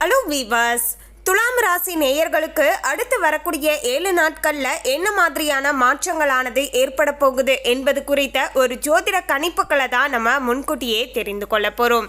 Hello viewers துலாம் ராசி நேயர்களுக்கு அடுத்து வரக்கூடிய ஏழு நாட்களில் என்ன மாதிரியான மாற்றங்களானது ஏற்பட போகுது என்பது குறித்த ஒரு ஜோதிட கணிப்புகளை தான் நம்ம முன்கூட்டியே தெரிந்து கொள்ள போகிறோம்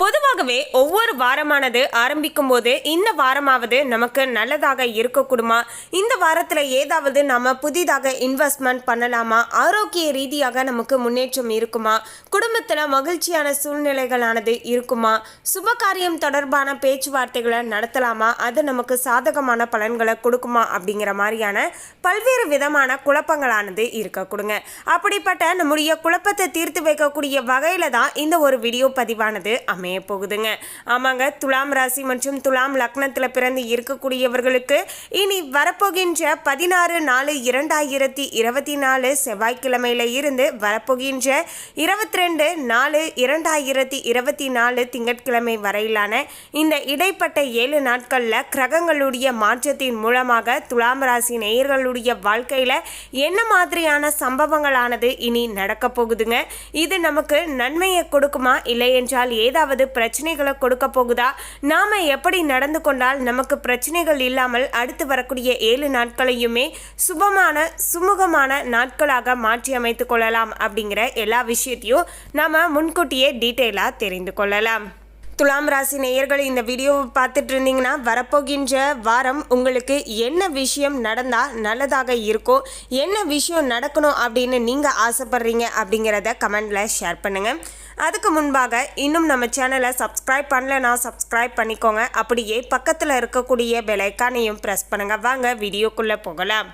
பொதுவாகவே ஒவ்வொரு வாரமானது ஆரம்பிக்கும் போது இந்த வாரமாவது நமக்கு நல்லதாக இருக்கக்கூடுமா? இந்த வாரத்தில் ஏதாவது நம்ம புதிதாக இன்வெஸ்ட்மெண்ட் பண்ணலாமா? ஆரோக்கிய ரீதியாக நமக்கு முன்னேற்றம் இருக்குமா? குடும்பத்தில் மகிழ்ச்சியான சூழ்நிலைகளானது இருக்குமா? சுபகாரியம் தொடர்பான பேச்சுவார்த்தைகளை நடத்தலாமா? அது நமக்கு சாதகமான பலன்களை கொடுக்குமா? அப்படிங்கிற மாதிரியான பல்வேறு விதமான குழப்பங்களானது இருக்க கொடுங்க அப்படிப்பட்ட நம்முடைய குழப்பத்தை தீர்த்து வைக்கக்கூடிய வகையில் தான் இந்த ஒரு வீடியோ பதிவானது அமைய போகுதுங்க ஆமாங்க துலாம் ராசி மற்றும் துலாம் லக்னத்தில் பிறந்து இருக்கக்கூடியவர்களுக்கு இனி வரப்போகின்ற பதினாறு நாலு இரண்டாயிரத்தி இருபத்தி நாலு செவ்வாய்க்கிழமையில இருந்து வரப்போகின்ற இருபத்தி ரெண்டு நாலு இரண்டாயிரத்தி இருபத்தி நாலு திங்கட்கிழமை வரையிலான இந்த இடைப்பட்ட ஏழு நாட்களில் கிரகங்களுடைய மாற்றத்தின் மூலமாக துலாம் ராசி நேயர்களுடைய வாழ்க்கையில் என்ன மாதிரியான சம்பவங்களானது இனி நடக்க போகுதுங்க இது நமக்கு நன்மையை கொடுக்குமா? இல்லை என்றால் ஏதாவது பிரச்சனைகளை கொடுக்க போகுதா? நாம எப்படி நடந்து கொண்டால் நமக்கு பிரச்சனைகள் இல்லாமல் அடுத்து வரக்கூடிய ஏழு நாட்களையுமே சுபமான சுமூகமான நாட்களாக மாற்றி அமைத்து கொள்ளலாம் அப்படிங்கிற எல்லா விஷயத்தையும் நாம முன்கூட்டியே டீட்டெயிலாக தெரிந்து கொள்ளலாம். துலாம் ராசி நேயர்கள் இந்த வீடியோவை பார்த்துட்டு இருந்தீங்கன்னா வரப்போகின்ற வாரம் உங்களுக்கு என்ன விஷயம் நடந்தால் நல்லதாக இருக்கும் என்ன விஷயம் நடக்கணும் அப்படின்னு நீங்கள் ஆசைப்படுறீங்க அப்படிங்கிறத கமெண்டில் ஷேர் பண்ணுங்கள் அதுக்கு முன்பாக இன்னும் நம்ம சேனலை சப்ஸ்கிரைப் பண்ணலனா சப்ஸ்கிரைப் பண்ணிக்கோங்க. அப்படியே பக்கத்தில் இருக்கக்கூடிய பெலைக்கானையும் ப்ரெஸ் பண்ணுங்கள் வாங்க வீடியோக்குள்ளே போகலாம்.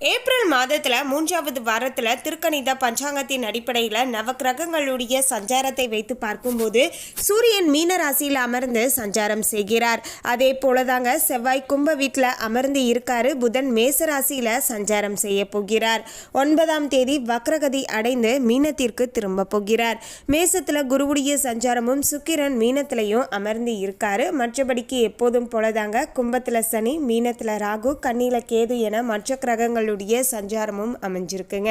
ஏப்ரல் மாதத்தில் மூன்றாவது வாரத்தில் திருக்கணித பஞ்சாங்கத்தின் அடிப்படையில் நவக்கிரகங்களுடைய சஞ்சாரத்தை வைத்து பார்க்கும்போது சூரியன் மீன ராசியில் அமர்ந்து சஞ்சாரம் செய்கிறார். அதே போலதாங்க செவ்வாய் கும்ப வீட்டில் அமர்ந்து இருக்காரு. புதன் மேச ராசியில் சஞ்சாரம் செய்ய போகிறார். ஒன்பதாம் தேதி வக்ரகதி அடைந்து மீனத்திற்கு திரும்ப போகிறார். மேசத்தில் குருவுடைய சஞ்சாரமும் சுக்கிரன் மீனத்திலையும் அமர்ந்து இருக்காரு. மற்றபடிக்கு எப்போதும் போலதாங்க கும்பத்தில் சனி மீனத்தில் ராகு கண்ணில கேது என மற்ற கிரகங்கள் கிரகங்களுடைய சஞ்சாரமும் அமைஞ்சிருக்குங்க.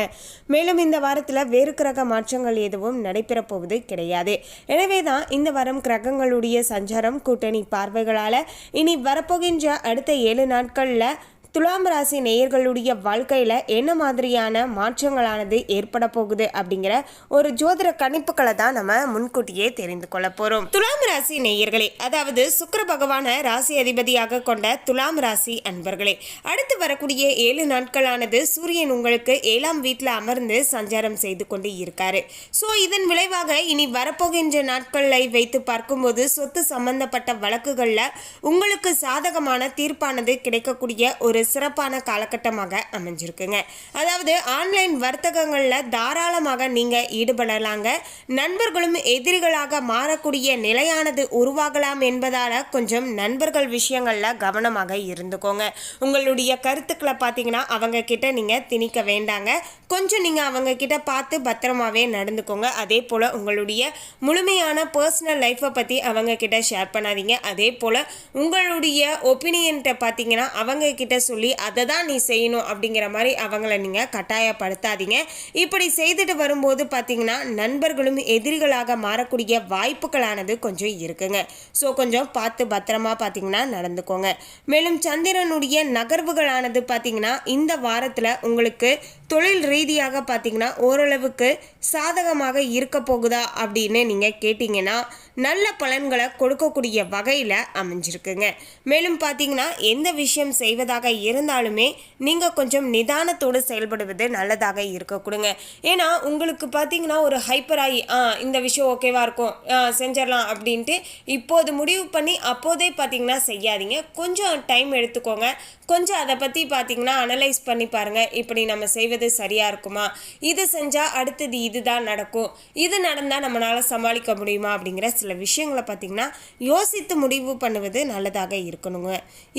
மேலும் இந்த வாரத்தில் வேறு கிரக மாற்றங்கள் எதுவும் நடைபெற போவது கிடையாது. எனவே தான் இந்த வாரம் கிரகங்களுடைய சஞ்சாரம் கூட்டணி பார்வைகளால் இனி வரப்போகின்ற அடுத்த ஏழு நாட்களில் துலாம் ராசி நேயர்களுடைய வாழ்க்கையில் என்ன மாதிரியான மாற்றங்களானது ஏற்பட போகுது அப்படிங்கிற ஒரு ஜோதிட கணிப்புகளை தான் நம்ம முன்கூட்டியே தெரிந்து கொள்ள போகிறோம் துலாம் ராசி நேயர்களே அதாவது சுக்கர பகவான ராசி அதிபதியாக கொண்ட துலாம் ராசி அன்பர்களே அடுத்து வரக்கூடிய ஏழு நாட்களானது சூரியன் உங்களுக்கு ஏழாம் வீட்டில் அமர்ந்து சஞ்சாரம் செய்து கொண்டு இருக்காரு. ஸோ இதன் விளைவாக இனி வரப்போகின்ற நாட்களை வைத்து பார்க்கும்போது சொத்து சம்பந்தப்பட்ட வழக்குகளில் உங்களுக்கு சாதகமான தீர்ப்பானது கிடைக்கக்கூடிய ஒரு சிறப்பான காலகட்டமாக அமைஞ்சிருக்குங்க. அதாவது ஆன்லைன் வர்த்தகங்களில் தாராளமாக நீங்கள் ஈடுபடலாங்க. நண்பர்களும் எதிரிகளாக மாறக்கூடிய நிலையானது உருவாகலாம் என்பதால் கொஞ்சம் நண்பர்கள் விஷயங்களில் கவனமாக இருந்துக்கோங்க. உங்களுடைய கருத்துக்களை பார்த்தீங்கன்னா அவங்க கிட்ட நீங்கள் திணிக்க வேண்டாங்க. கொஞ்சம் நீங்கள் அவங்க கிட்ட பார்த்து பத்திரமாவே நடந்துக்கோங்க. அதே போல் உங்களுடைய முழுமையான பர்சனல் லைஃப்பை பற்றி அவங்க கிட்ட ஷேர் பண்ணாதீங்க. அதே போல் உங்களுடைய ஒப்பீனியன்ட்ட பார்த்தீங்கன்னா அவங்க கிட்ட சொல்லி அதை தான் நீ செய்யணும் அப்படிங்கிற மாதிரி அவங்கள நீங்கள் கட்டாயப்படுத்தாதீங்க. இப்படி செய்துட்டு வரும்போது பார்த்தீங்கன்னா நண்பர்களும் எதிரிகளாக மாறக்கூடிய வாய்ப்புகளானது கொஞ்சம் இருக்குங்க. ஸோ கொஞ்சம் பார்த்து பத்திரமா பார்த்தீங்கன்னா நடந்துக்கோங்க. மேலும் சந்திரனுடைய நகர்வுகளானது பார்த்தீங்கன்னா இந்த வாரத்தில் உங்களுக்கு தொழில் ரீதியாக பார்த்தீங்கன்னா ஓரளவுக்கு சாதகமாக இருக்க போகுதா அப்படின்னு நீங்கள் கேட்டிங்கன்னா நல்ல பலன்களை கொடுக்கக்கூடிய வகையில் அமைஞ்சிருக்குங்க. மேலும் பார்த்தீங்கன்னா எந்த விஷயம் செய்வதாக இருந்தாலுமே நீங்கள் கொஞ்சம் நிதானத்தோடு செயல்படுவது நல்லதாக இருக்க கொடுங்க. ஏன்னா உங்களுக்கு பார்த்தீங்கன்னா ஒரு ஹைப்பர் ஆகி ஆ இந்த விஷயம் ஓகேவா இருக்கும். செஞ்சிடலாம் அப்படின்ட்டு இப்போது முடிவு பண்ணி அப்போதே பார்த்தீங்கன்னா செய்யாதீங்க. கொஞ்சம் டைம் எடுத்துக்கோங்க. கொஞ்சம் அதை பற்றி பார்த்தீங்கன்னா அனலைஸ் பண்ணி பாருங்கள் இப்படி நம்ம செய்வது சரியாக இருக்குமா? இது செஞ்சால் அடுத்தது இதுதான் நடக்கும். இது நடந்தால் நம்மளால் சமாளிக்க முடியுமா? அப்படிங்கிற சில விஷயங்களை பார்த்தீங்கன்னா யோசித்து முடிவு பண்ணுவது நல்லதாக இருக்கணுங்க.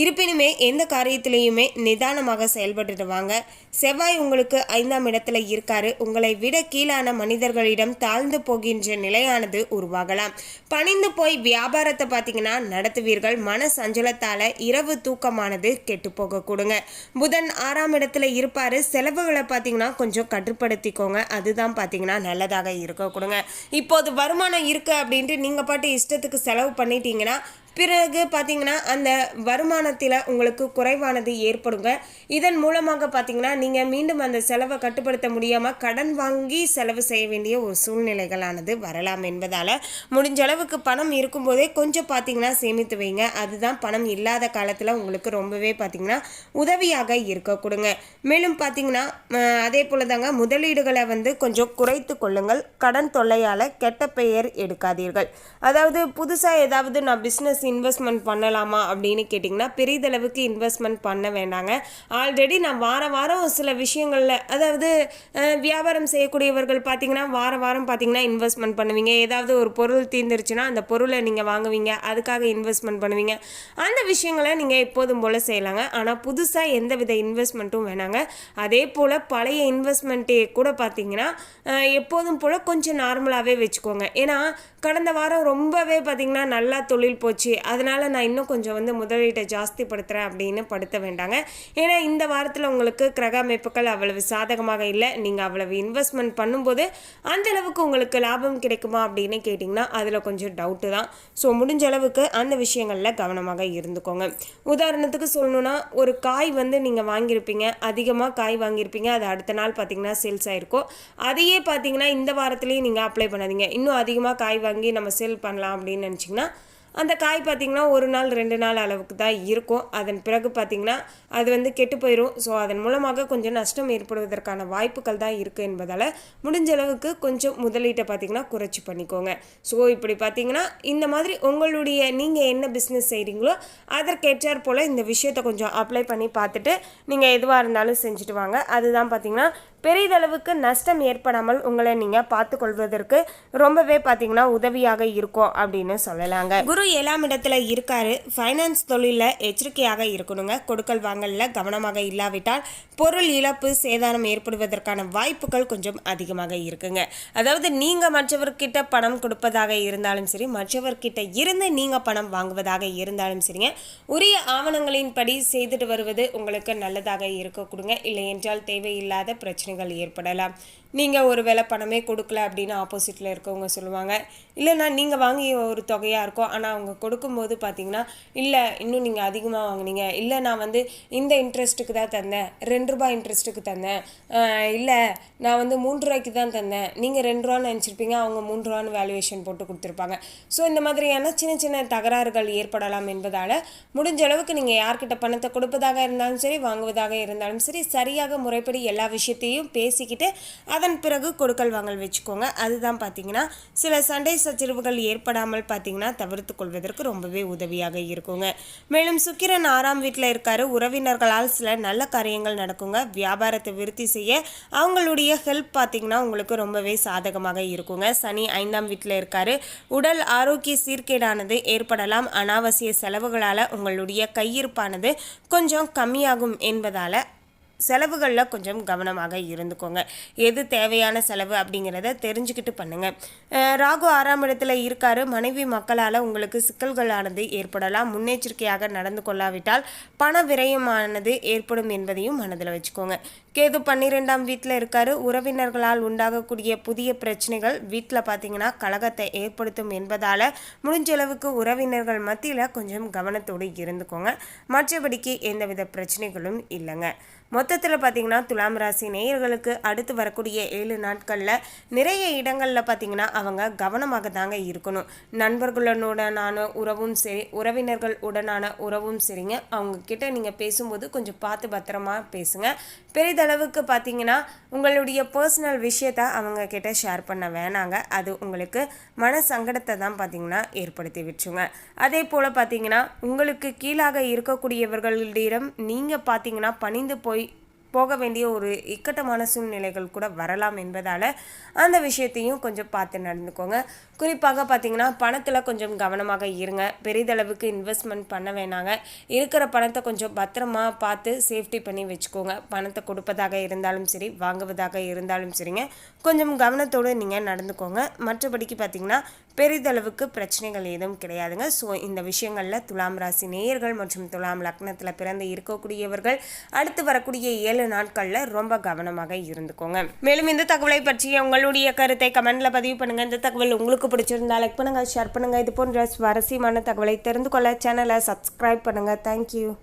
இருப்பினுமே எந்த காரியத்திலையும் நிதானமாக செயல்பட்டுட்டு வாங்க செவ்வாய் உங்களுக்கு ஐந்தாம் இடத்துல இருக்காரு. உங்களை விட கீழான மனிதர்களிடம் தாழ்ந்து போகின்ற நிலையானது உருவாகலாம். பணிந்து போய் வியாபாரத்தை பார்த்தீங்கன்னா நடத்துவீர்கள். மன சஞ்சலத்தால் இரவு தூக்கமானது கெட்டு போக கொடுங்க. புதன் ஆறாம் இடத்துல இருப்பாரு. செலவுகளை பார்த்தீங்கன்னா கொஞ்சம் கட்டுப்படுத்திக்கோங்க. அதுதான் பார்த்தீங்கன்னா நல்லதாக இருக்க கொடுங்க. இப்போது வருமானம் இருக்கு அப்படின்ட்டு நீங்கள் பாட்டு இஷ்டத்துக்கு செலவு பண்ணிட்டீங்கன்னா பிறகு பார்த்தீங்கன்னா அந்த வருமானத்தில் உங்களுக்கு குறைவானது ஏற்படுங்க. இதன் மூலமாக பார்த்தீங்கன்னா நீங்கள் மீண்டும் அந்த செலவை கட்டுப்படுத்த முடியாமல் கடன் வாங்கி செலவு செய்ய வேண்டிய ஒரு சூழ்நிலைகளானது வரலாம் என்பதால் முடிஞ்ச அளவுக்கு பணம் இருக்கும்போதே கொஞ்சம் பார்த்தீங்கன்னா சேமித்து வைங்க. அதுதான் பணம் இல்லாத காலத்தில் உங்களுக்கு ரொம்பவே பார்த்தீங்கன்னா உதவியாக இருக்க கொடுங்க. மேலும் பார்த்தீங்கன்னா அதே போல தாங்க முதலீடுகளை வந்து கொஞ்சம் குறைத்து கொள்ளுங்கள். கடன் தொல்லையால் கெட்ட பெயர் எடுக்காதீர்கள். அதாவது புதுசாக ஏதாவது நான் பிஸ்னஸ் இன்வெஸ்ட்மெண்ட் பண்ணலாமா அப்படின்னு கேட்டிங்கன்னா பெரிதளவுக்கு இன்வெஸ்ட்மெண்ட் பண்ண வேண்டாங்க. ஆல்ரெடி நான் வார வாரம் சில விஷயங்களில் அதாவது வியாபாரம் செய்யக்கூடியவர்கள் பார்த்தீங்கன்னா வார வாரம் பார்த்தீங்கன்னா இன்வெஸ்ட்மெண்ட் பண்ணுவீங்க. ஏதாவது ஒரு பொருள் தீர்ந்துருச்சுன்னா அந்த பொருளை நீங்கள் வாங்குவீங்க. அதுக்காக இன்வெஸ்ட்மெண்ட் பண்ணுவீங்க. அந்த விஷயங்களை நீங்கள் எப்போதும் போல் செய்யலாங்க. ஆனால் புதுசாக எந்த வித இன்வெஸ்ட்மெண்ட்டும் வேணாங்க. அதே போல் பழைய இன்வெஸ்ட்மெண்ட்டே கூட பார்த்தீங்கன்னா எப்போதும் போல் கொஞ்சம் நார்மலாகவே வச்சுக்கோங்க. ஏன்னா கடந்த வாரம் ரொம்பவே பார்த்தீங்கன்னா நல்லா தொழில் போச்சு. அதனால் நான் இன்னும் கொஞ்சம் வந்து முதலீட்டை ஜாஸ்திப்படுத்துகிறேன் அப்படின்னு படுத்த வேண்டாங்க. ஏன்னா இந்த வாரத்தில் உங்களுக்கு கிரக அமைப்புகள் அவ்வளவு சாதகமாக இல்லை. நீங்கள் அவ்வளவு இன்வெஸ்ட்மெண்ட் பண்ணும்போது அந்த அளவுக்கு உங்களுக்கு லாபம் கிடைக்குமா அப்படின்னு கேட்டிங்கன்னா அதில் கொஞ்சம் டவுட்டு தான். ஸோ முடிஞ்ச அளவுக்கு அந்த விஷயங்களில் கவனமாக இருந்துக்கோங்க. உதாரணத்துக்கு சொல்லணும்னா ஒரு காய் வந்து நீங்கள் வாங்கியிருப்பீங்க. அதிகமாக காய் வாங்கியிருப்பீங்க. அது அடுத்த நாள் பார்த்தீங்கன்னா சேல்ஸ் ஆகிருக்கும் அதையே பார்த்தீங்கன்னா இந்த வாரத்துலேயும் நீங்கள் அப்ளை பண்ணாதீங்க. இன்னும் அதிகமாக காய் வாங்கி நம்ம சேல் பண்ணலாம் அப்படின்னு நினச்சிங்கன்னா அந்த காய் பார்த்தீங்கன்னா ஒரு நாள் ரெண்டு நாள் அளவுக்கு தான் இருக்கும். அதன் பிறகு பார்த்தீங்கன்னா அது வந்து கெட்டு போயிடும் ஸோ அதன் மூலமாக கொஞ்சம் நஷ்டம் ஏற்படுவதற்கான வாய்ப்புகள் தான் இருக்குது என்பதால் முடிஞ்ச அளவுக்கு கொஞ்சம் முதலீட்டை பார்த்தீங்கன்னா குறைச்சி பண்ணிக்கோங்க. ஸோ இப்படி பார்த்தீங்கன்னா இந்த மாதிரி உங்களுடைய நீங்கள் என்ன பிஸ்னஸ் செய்கிறீங்களோ அதற்கேற்றார் போல் இந்த விஷயத்தை கொஞ்சம் அப்ளை பண்ணி பார்த்துட்டு நீங்கள் எதுவாக இருந்தாலும் செஞ்சுட்டு வாங்க. அதுதான் பார்த்தீங்கன்னா பெரிதளவுக்கு நஷ்டம் ஏற்படாமல் உங்களை நீங்கள் பார்த்து கொள்வதற்கு ரொம்பவே பார்த்தீங்கன்னா உதவியாக இருக்கும் அப்படின்னு சொல்லலாங்க. குரு ஏழாம் இடத்துல இருக்காரு. ஃபைனான்ஸ் தொழிலில் எச்சரிக்கையாக இருக்கணுங்க. கொடுக்கல் வாங்கலில் கவனமாக இல்லாவிட்டால் பொருள் இழப்பு சேதாரம் ஏற்படுவதற்கான வாய்ப்புகள் கொஞ்சம் அதிகமாக இருக்குங்க. அதாவது நீங்கள் மற்றவர்கிட்ட பணம் கொடுப்பதாக இருந்தாலும் சரி மற்றவர்கிட்ட இருந்து நீங்கள் பணம் வாங்குவதாக இருந்தாலும் சரிங்க உரிய ஆவணங்களின்படி செய்துட்டு வருவது உங்களுக்கு நல்லதாக இருக்க கொடுங்க. இல்லை என்றால் தேவையில்லாத பிரச்சனை பிரச்சனைகள் ஏற்படலாம். நீங்கள் ஒரு வேலை பணமே கொடுக்கல அப்படின்னு ஆப்போசிட்டில் இருக்கவங்க சொல்லுவாங்க. இல்லைன்னா நீங்கள் வாங்கிய ஒரு தொகையாக இருக்கும் ஆனால் அவங்க கொடுக்கும்போது பார்த்தீங்கன்னா இல்லை இன்னும் நீங்கள் அதிகமாக வாங்குனீங்க. இல்லை நான் வந்து இந்த இன்ட்ரெஸ்ட்டுக்கு தான் தந்தேன். ரெண்டு ரூபாய் இன்ட்ரெஸ்ட்டுக்கு தந்தேன். இல்லை நான் வந்து மூன்று ரூபாய்க்கு தான் தந்தேன். நீங்கள் ரெண்டு ரூபான்னு நினச்சிருப்பீங்க அவங்க மூன்று ரூபான்னு வேல்யூவேஷன் போட்டு கொடுத்துருப்பாங்க. ஸோ இந்த மாதிரியான சின்ன சின்ன தகராறுகள் ஏற்படலாம் என்பதால் முடிஞ்ச அளவுக்கு நீங்கள் யார்கிட்ட பணத்தை கொடுப்பதாக இருந்தாலும் சரி வாங்குவதாக இருந்தாலும் சரி சரியாக முறைப்படி எல்லா விஷயத்தையும் பேசிக்கிட்டு அதை அதன் பிறகு கொடுக்கல் வாங்கல் வச்சுக்கோங்க. அதுதான் பார்த்தீங்கன்னா சில சண்டை சச்சரவுகள் ஏற்படாமல் பார்த்தீங்கன்னா தவிர்த்து கொள்வதற்கு ரொம்பவே உதவியாக இருக்குங்க. மேலும் சுக்கிரன் ஆறாம் வீட்டில் இருக்காரு. உறவினர்களால் சில நல்ல காரியங்கள் நடக்குங்க. வியாபாரத்தை விருத்தி செய்ய அவங்களுடைய ஹெல்ப் பார்த்தீங்கன்னா உங்களுக்கு ரொம்பவே சாதகமாக இருக்குங்க. சனி ஐந்தாம் வீட்டில் இருக்காரு. உடல் ஆரோக்கிய சீர்கேடானது ஏற்படலாம். அனாவசிய செலவுகளால் உங்களுடைய கையிருப்பானது கொஞ்சம் கம்மியாகும் என்பதால் செலவுகளில் கொஞ்சம் கவனமாக இருந்துக்கோங்க. எது தேவையான செலவு அப்படிங்கிறத தெரிஞ்சுக்கிட்டு பண்ணுங்க. ராகு ஆறாம் இடத்துல இருக்காரு. மனைவி மக்களால் உங்களுக்கு சிக்கல்களானது ஏற்படலாம். முன்னெச்சரிக்கையாக நடந்து கொள்ளாவிட்டால் பண விரயமானது ஏற்படும் என்பதையும் மனதில் வச்சுக்கோங்க. கேது பன்னிரெண்டாம் வீட்டில் இருக்காரு. உறவினர்களால் உண்டாகக்கூடிய புதிய பிரச்சனைகள் வீட்டில் பார்த்தீங்கன்னா கழகத்தை ஏற்படுத்தும் என்பதால் முடிஞ்ச அளவுக்கு உறவினர்கள் மத்தியில் கொஞ்சம் கவனத்தோடு இருந்துக்கோங்க. மற்றபடிக்கு எந்தவித பிரச்சனைகளும் இல்லைங்க. மொத்த மொத்தத்தில் பார்த்தீங்கன்னா துலாம் ராசி நேயர்களுக்கு அடுத்து வரக்கூடிய ஏழு நாட்களில் நிறைய இடங்களில் பார்த்தீங்கன்னா அவங்க கவனமாக தாங்க இருக்கணும். நண்பர்களுடனான உறவும் சரி உறவினர்கள் உடனான உறவும் சரிங்க. அவங்கக்கிட்ட நீங்கள் பேசும்போது கொஞ்சம் பார்த்து பத்திரமா பேசுங்க. பெரிதளவுக்கு பார்த்தீங்கன்னா உங்களுடைய பர்சனல் விஷயத்த அவங்க கிட்ட ஷேர் பண்ண வேணாங்க. அது உங்களுக்கு மன சங்கடத்தை தான் பார்த்தீங்கன்னா ஏற்படுத்தி விட்டுருங்க. அதே போல் பார்த்தீங்கன்னா உங்களுக்கு கீழாக இருக்கக்கூடியவர்களிடம் நீங்கள் பார்த்தீங்கன்னா பணிந்து போய் போக வேண்டிய ஒரு இக்கட்டமான சூழ்நிலைகள் கூட வரலாம் என்பதால் அந்த விஷயத்தையும் கொஞ்சம் பார்த்து நடந்துக்கோங்க. குறிப்பாக பார்த்தீங்கன்னா பணத்தில் கொஞ்சம் கவனமாக இருங்க. பெரிதளவுக்கு இன்வெஸ்ட்மெண்ட் பண்ண வேணாங்க. இருக்கிற பணத்தை கொஞ்சம் பத்திரமா பார்த்து சேஃப்டி பண்ணி வச்சுக்கோங்க. பணத்தை கொடுப்பதாக இருந்தாலும் சரி வாங்குவதாக இருந்தாலும் சரிங்க. கொஞ்சம் கவனத்தோடு நீங்கள் நடந்துக்கோங்க. மற்றபடிக்கு பார்த்தீங்கன்னா பெரிதளவுக்கு பிரச்சனைகள் எதுவும் கிடையாதுங்க. ஸோ இந்த விஷயங்களில் துலாம் ராசி நேயர்கள் மற்றும் துலாம் லக்னத்தில் பிறந்து இருக்கக்கூடியவர்கள் அடுத்து வரக்கூடிய ஏழு ஏழு நாட்களில் ரொம்ப கவனமாக இருந்துக்கோங்க. மேலும் இந்த தகவலை பற்றி உங்களுடைய கருத்தை கமெண்ட்ல பதிவு பண்ணுங்க. இந்த தகவல் உங்களுக்கு பிடிச்சிருந்தா லைக் பண்ணுங்க ஷேர் பண்ணுங்க. இது போன்ற சுவாரஸ்யமான தகவலை தெரிந்து கொள்ள சேனலை சப்ஸ்கிரைப் பண்ணுங்க. தேங்க்யூ